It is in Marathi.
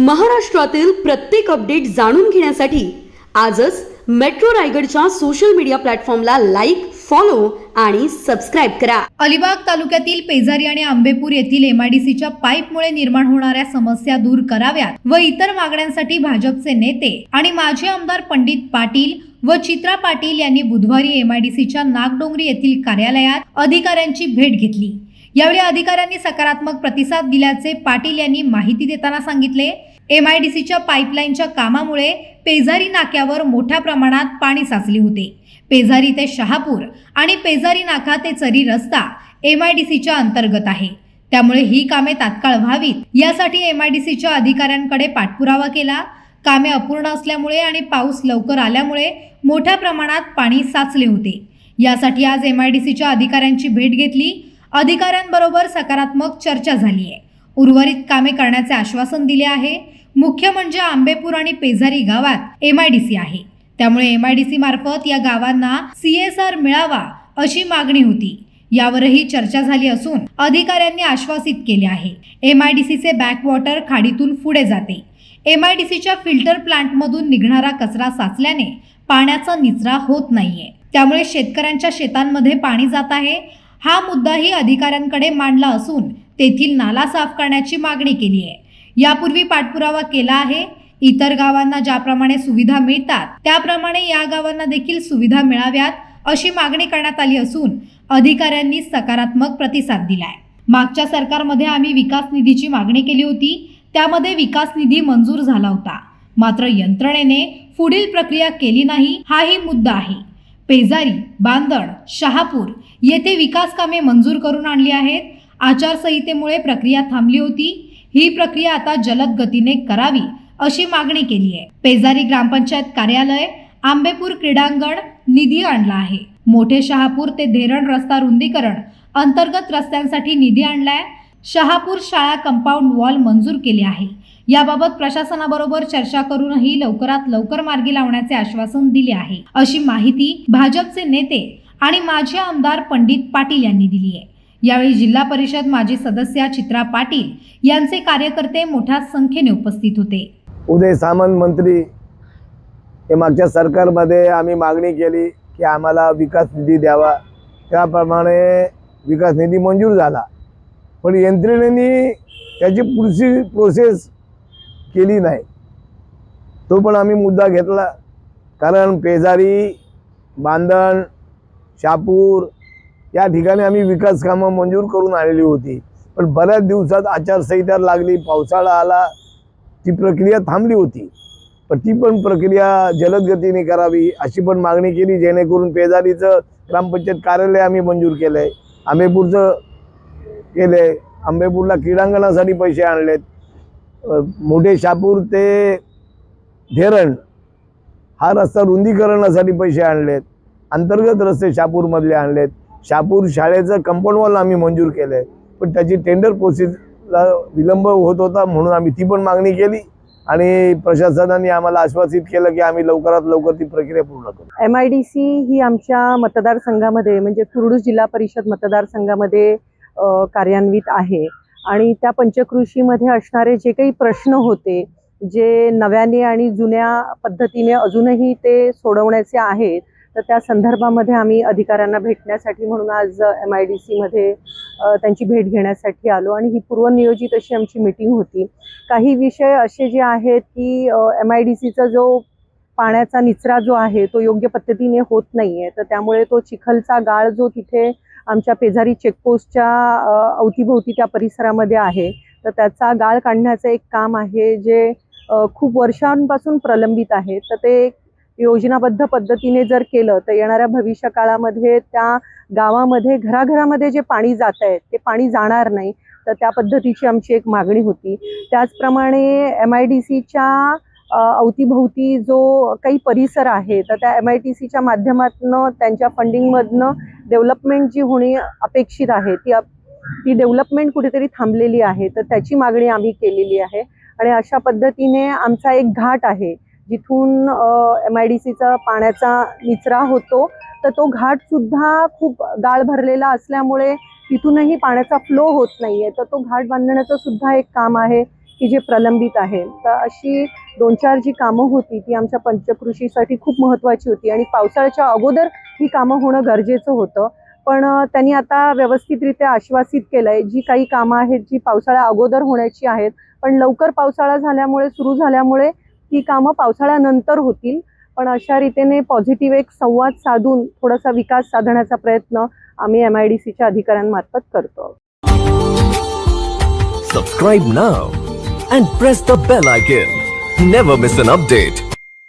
महाराष्ट्रातील प्रत्येक अपडेट जाणून घेण्यासाठी आजच मेट्रो रायगडच्या सोशल मीडिया प्लॅटफॉर्मला लाईक फॉलो आणि सबस्क्राईब करा. अलिबाग तालुक्यातील पेजारी आणि आंबेपूर येथील एमआयडीसीच्या पाईपमुळे निर्माण होणाऱ्या समस्या दूर कराव्यात व इतर मागण्यांसाठी भाजपचे नेते आणि माजी आमदार पंडित पाटील व चित्रा पाटील यांनी बुधवारी एमआयडीसीच्या नागडोंगरी येथील कार्यालयात अधिकाऱ्यांची भेट घेतली. यावेळी अधिकाऱ्यांनी सकारात्मक प्रतिसाद दिल्याचे पाटील यांनी माहिती देताना सांगितले. एम आय डी सीच्या पाईपलाईनच्या कामामुळे पेजारी नाक्यावर मोठ्या प्रमाणात पाणी साचले होते. पेजारी ते शहापूर आणि पेजारी नाका ते चरी रस्ता एम आय डी सीच्या अंतर्गत आहे. त्यामुळे ही कामे तात्काळ व्हावीत यासाठी एम आय डी सीच्या अधिकाऱ्यांकडे पाठपुरावा केला. कामे अपूर्ण असल्यामुळे आणि पाऊस लवकर आल्यामुळे मोठ्या प्रमाणात पाणी साचले होते. यासाठी आज एम आय डी सीच्या अधिकाऱ्यांची भेट घेतली. अधिकाऱ्यांबरोबर सकारात्मक चर्चा झाली आहे उर्वरित कामे करण्याचे आश्वासन दिले आहे. मुख्य म्हणजे आंबेपूर आणि पेझारी गावात एमआयडीसी आहे. त्यामुळे एमआयडीसी मार्फत या गावांना सीएसआर मिळावा अशी मागणी होती. यावरही चर्चा झाली असून अधिकाऱ्यांनी आश्वासित केले आहे. एमआयडीसीचे बॅकवॉटर खाडीतून पुढे जाते. एमआयडीसीच्या फिल्टर प्लांटमधून निघणारा कचरा साचल्याने पाण्याचा निचरा होत नाहीये. त्यामुळे शेतकऱ्यांच्या शेतांमध्ये पाणी जात आहे. हा मुद्दाही अधिकाऱ्यांकडे मांडला असून तेथील नाला साफ करण्याची मागणी केली आहे. यापूर्वी पाठपुरावा केला आहे. इतर गावांना ज्याप्रमाणे सुविधा मिळतात त्याप्रमाणे या गावांना देखील सुविधा मिळाव्यात अशी मागणी करण्यात आली असून अधिकाऱ्यांनी सकारात्मक प्रतिसाद दिलाय. मागच्या सरकारमध्ये आम्ही विकास निधीची मागणी केली होती. त्यामध्ये विकास निधी मंजूर झाला होता. मात्र यंत्रणेने पुढील प्रक्रिया केली नाही हाही मुद्दा आहे. पेजारी बांदण शहापूर येथे विकास कामे मंजूर करून आणली आहेत. आचारसंहितेमुळे प्रक्रिया थांबली होती. ही प्रक्रिया आता जलद गतीने करावी अशी मागणी केली आहे. पेजारी ग्रामपंचायत कार्यालय आंबेपूर क्रीडांगण निधी आणला आहे. मोठे शहापूर ते धेरण रस्ता रुंदीकरण अंतर्गत रस्त्यांसाठी निधी आणलाय. शहापूर शाळा कंपाऊंड वॉल मंजूर केले आहे. याबाबत प्रशासनाबरोबर चर्चा करूनही लवकरात लवकर मार्गी लावण्याचे आश्वासन दिले आहे. अशी माहिती भाजपचे नेते आणि माजी आमदार पंडित पाटील यांनी दिली आहे. यावेळी जिल्हा परिषद माजी सदस्या चित्रा पाटील यांचे कार्यकर्ते मोठ्या संख्येने उपस्थित होते. उदय सामंत मंत्री हे मागच्या सरकारमध्ये आम्ही मागणी केली की आम्हाला विकास निधी द्यावा. त्याप्रमाणे विकास निधी मंजूर झाला. पण यंत्रणेने त्याची पुढची प्रोसेस केली नाही. तो पण आम्ही मुद्दा घेतला. कारण पेजारी बांधण शापूर या ठिकाणी आम्ही विकास कामं मंजूर करून आलेली होती. पण बऱ्याच दिवसात आचारसंहिता लागली पावसाळा आला ती प्रक्रिया थांबली होती. पण ती पण प्रक्रिया जलद गतीने करावी अशी पण मागणी केली जेणेकरून पेजारीचं ग्रामपंचायत कार्यालय आम्ही मंजूर केलं आहे आंबेपूरचं केलं आहे आंबेपूरला क्रीडांगणासाठी पैसे आणलेत. मोठे शापूर ते धेरण हा रस्ता रुंदीकरणासाठी पैसे आणलेत. अंतर्गत रस्ते शापूरमधले आणलेत. शापूर शाळेचं कंपाऊंड वॉल आम्ही मंजूर केलं आहे पण त्याची टेंडर प्रोसेसला विलंब होत होता म्हणून आम्ही ती पण मागणी केली आणि प्रशासनाने आम्हाला आश्वासित केलं की आम्ही लवकरात लवकर ती प्रक्रिया पूर्ण करू. एम आय डी सी ही आमच्या मतदारसंघामध्ये म्हणजे कुरडू जिल्हा परिषद मतदारसंघामध्ये कार्यान्वित आहे. आणि त्या पंचकृषीमध्ये असणारे जे काही प्रश्न होते जे नव्याने आणि जुन्या पद्धतीने अजूनही ते सोडवण्याचे आहेत तर त्या संदर्भामध्ये आम्ही अधिकाऱ्यांना भेटण्यासाठी म्हणून आज एम आय डी सीमध्ये त्यांची भेट घेण्यासाठी आलो आणि ही पूर्वनियोजित अशी आमची मीटिंग होती. काही विषय असे जे आहेत की एम आय डी सीचा जो पाण्याचा निचरा जो आहे तो योग्य पद्धतीने होत नाही आहे तर त्यामुळे तो चिखलचा गाळ जो तिथे आमच्या पेजारी चेकपोस्टच्या अवतीभोवती त्या परिसरामध्ये आहे तर त्याचा गाळ काढण्याचं एक काम आहे जे खूप वर्षांपासून प्रलंबित आहे. तर ते योजनाबद्ध पद्धतीने जर केलं तर येणाऱ्या भविष्य काळामध्ये त्या गावामध्ये घराघरामध्ये जे पाणी जात आहे ते पाणी जाणार नाही. तर त्या पद्धतीची आमची एक मागणी होती. त्याचप्रमाणे एम आय डी सीच्या अवतीभोवती जो काही परिसर आहे तर त्या एम आय टी सीच्या माध्यमातून त्यांच्या फंडिंगमधनं डेव्हलपमेंट जी होणे अपेक्षित आहे ती अप- ती डेव्हलपमेंट कुठेतरी थांबलेली आहे. तर त्याची मागणी आम्ही केलेली आहे. आणि अशा पद्धतीने आमचा एक घाट आहे. जिथून एम आय डी सीचा पाण्याचा निचरा होतो तर तो घाट सुद्धा खूप गाळ भरलेला असल्यामुळे तिथूनही पाण्याचा फ्लो होत नाही आहे तर तो घाट बांधण्याचं सुद्धा एक काम आहे की जे प्रलंबित आहे. तर अशी दोन चार जी कामं होती ती आमच्या पंचकृषीसाठी खूप महत्त्वाची होती. आणि पावसाळ्याच्या अगोदर ही कामं होणं गरजेचं होतं. पण त्यांनी आता व्यवस्थितरित्या आश्वासित केलं आहे जी काही कामं आहेत जी पावसाळ्या अगोदर होण्याची आहेत पण लवकर पावसाळा झाल्यामुळे सुरू झाल्यामुळे ही कामं पावसाळ्यानंतर होतील पण अशा रीतीने पॉझिटिव्ह एक संवाद साधून थोडासा विकास साधण्याचा प्रयत्न आम्ही एम आय डी सीच्या अधिकाऱ्यांमार्फत करतो. Subscribe now and press the bell icon never miss an update